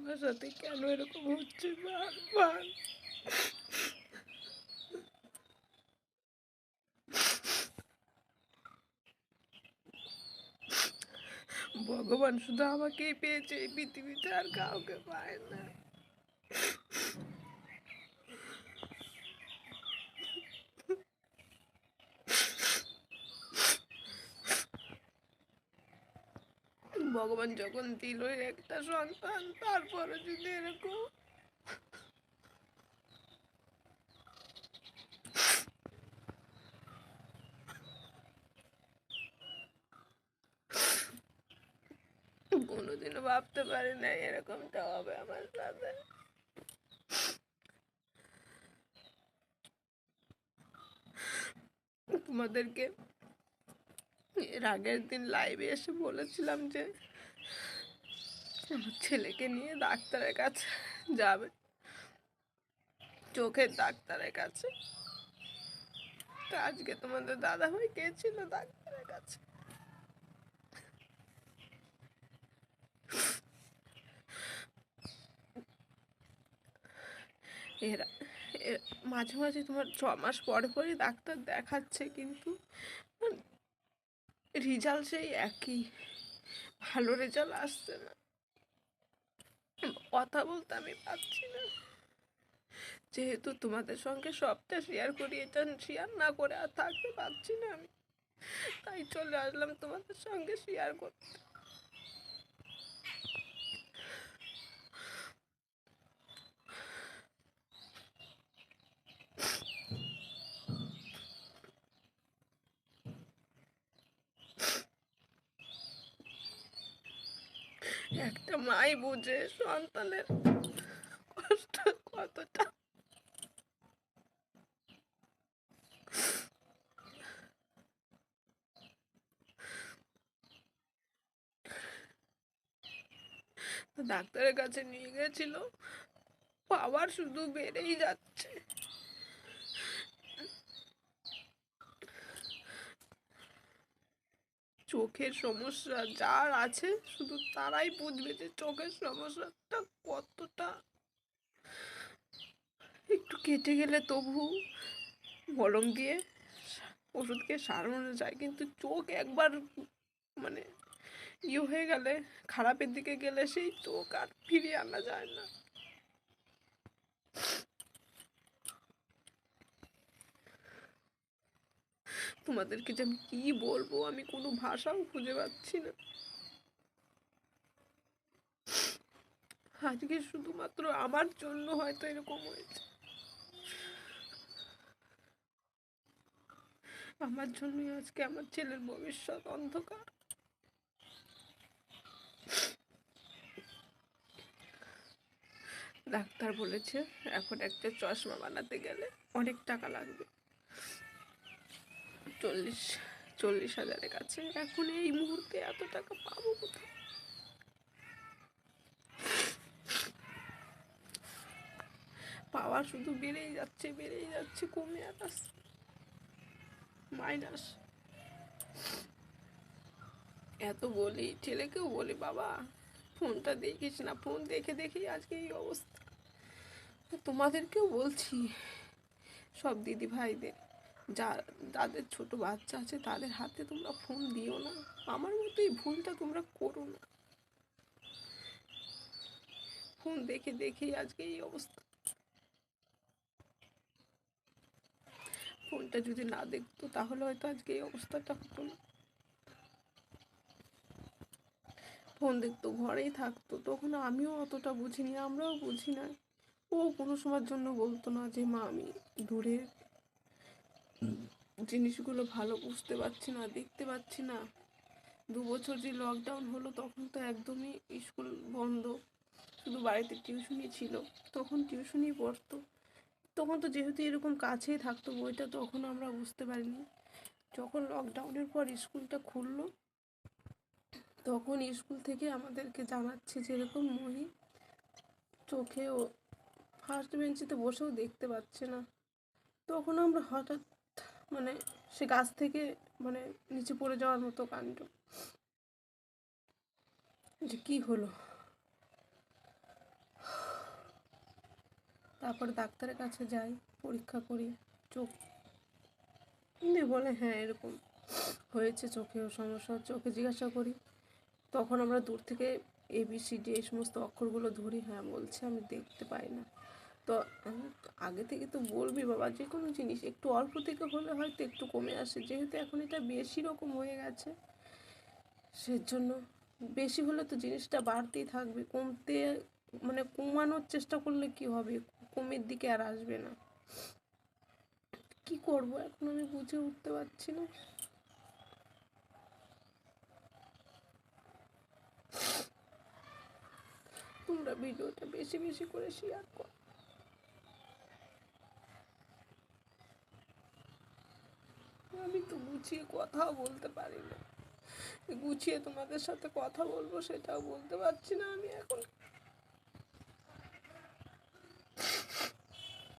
আমার সাথে কেন এরকম হচ্ছে? বারবার ভগবান শুধু আমাকেই পেয়েছে, এই পৃথিবীতে আর কাউকে পায় না। ভগবান যখন দিল একটা সন্তান, তারপরে যদি এরকম কোনোদিনও ভাবতে পারি না এরকমটা হবে আমার সাথে। তোমাদেরকে এর আগের দিন লাইভে এসে বলেছিলাম যে ছেলেকে নিয়ে ডাক্তারের কাছে যাবে। চোখের ডাক্তারের কাছে। তো আজকে তোমাদের দাদা ভাই গেছিল ডাক্তারের কাছে? এরা মাঝে মাঝে তোমার ছ মাস পরে পরে ডাক্তার দেখাচ্ছে কিন্তু রেজাল্ট সেই একই। ভালো রেজাল্ট আসছে না। কথা বলতে আমি পারছি না। যেহেতু তোমাদের সঙ্গে সবটা শেয়ার করি এটা শেয়ার না করে আর থাকতে পারছি না আমি। তাই চলে আসলাম তোমাদের সঙ্গে শেয়ার করতে। একটা মাই বুঝে সন্তানের কষ্ট কতটা। ডাক্তারের কাছে নিয়ে গেছিল পাওয়ার শুধু বেড়েই যাচ্ছে। চোখের সমস্যা যার আছে, শুধু তারাই বুঝবে যে চোখের সমস্যাটা কতটা। একটু কেটে গেলে তবু মলম দিয়ে ওষুধ খেয়ে সারানো যায়, কিন্তু চোখ একবার মানে ইয়ে হয়ে গেলে, খারাপের দিকে গেলে সেই চোখ আর ফিরিয়ে আনা যায় না। তোমাদেরকে যে আমি কি বলব? আমি কোনো ভাষাও খুঁজে পাচ্ছি না। আজকে শুধুমাত্র আমার জন্য হয়তো এরকম হয়েছে। আমার জন্যই আজকে আমার ছেলের ভবিষ্যৎ অন্ধকার। ডাক্তার বলেছে, এখন একটা চশমা বানাতে গেলে অনেক টাকা লাগবে। চল্লিশ চল্লিশ হাজারের কাছে। এখন এই মুহূর্তে এত টাকা পাবো কোথায়? পাওয়া শুধু বেড়েই যাচ্ছে বেড়েই যাচ্ছে, কমে আর মাইনাস। এত বলি, ছেলেকেও বলি, বাবা, ফোনটা দেখিস না, ফোন দেখে দেখেই আজকে এই অবস্থা। তোমাদেরকেও বলছি, সব দিদি ভাইদের যা যাদের ছোট বাচ্চা আছে, তাদের হাতে তোমরা ফোন দিও না। আমার মতো এই ভুলটা তোমরা করো না। ফোন দেখে দেখেই আজকে এই অবস্থা। ফোনটা যদি না দেখতো, তাহলে হয়তো আজকে এই অবস্থাটা হতো না। ফোন দেখতো, ঘরেই থাকতো, তখন আমিও অতটা বুঝিনি, আমরাও বুঝি না ও কোনো সময়ের জন্য বলতো না যে, মা, আমি দূরের জিনিসগুলো ভালো বুঝতে পারছি না, দেখতে পাচ্ছি না। দু বছর যে লকডাউন হলো, তখন তো একদমই স্কুল বন্ধ। শুধু বাড়িতে টিউশনই ছিল, তখন টিউশনই পড়তো। তখন তো যেহেতু এরকম কাছেই থাকতো, বইটা তখন আমরা বুঝতে পারিনি। যখন লকডাউনের পর স্কুলটা খুললো, তখন স্কুল থেকে আমাদেরকে জানাচ্ছে যে এরকম মহি চোখেও ফার্স্ট বেঞ্চিতে বসেও দেখতে পাচ্ছে না। তখন আমরা হঠাৎ মানে সে গাছ থেকে মানে নিচে পড়ে যাওয়ার মতো কাণ্ড। যে কি হলো? তারপরে ডাক্তারের কাছে যাই, পরীক্ষা করি, চোখ দিয়ে বলে হ্যাঁ এরকম হয়েছে চোখেও সমস্যা হচ্ছে। ওকে জিজ্ঞাসা করি, তখন আমরা দূর থেকে এবিসিডি এই সমস্ত অক্ষরগুলো ধরি? হ্যাঁ বলছে, আমি দেখতে পাই না। তো আগে থেকে তো বলবি বাবা যে কোনো জিনিস, একটু অল্প থেকে হলে হয়তো একটু কমে আসে। যেহেতু এখন এটা বেশি রকম হয়ে গেছে, সেজন্য বেশি হলে তো জিনিসটা বাড়তেই থাকবে। কমতে মানে কমানোর চেষ্টা করলে কি হবে? কমের দিকে আর আসবে না। কি করব এখন আমি বুঝে উঠতে পারছি না। তোমরা ভিডিওটা বেশি বেশি করে শেয়ার করো। আমি তো গুছিয়ে কথাও বলতে পারি না গুছিয়ে তোমাদের সাথে কথা বলব সেটাও বলতে পারছি না আমি এখন।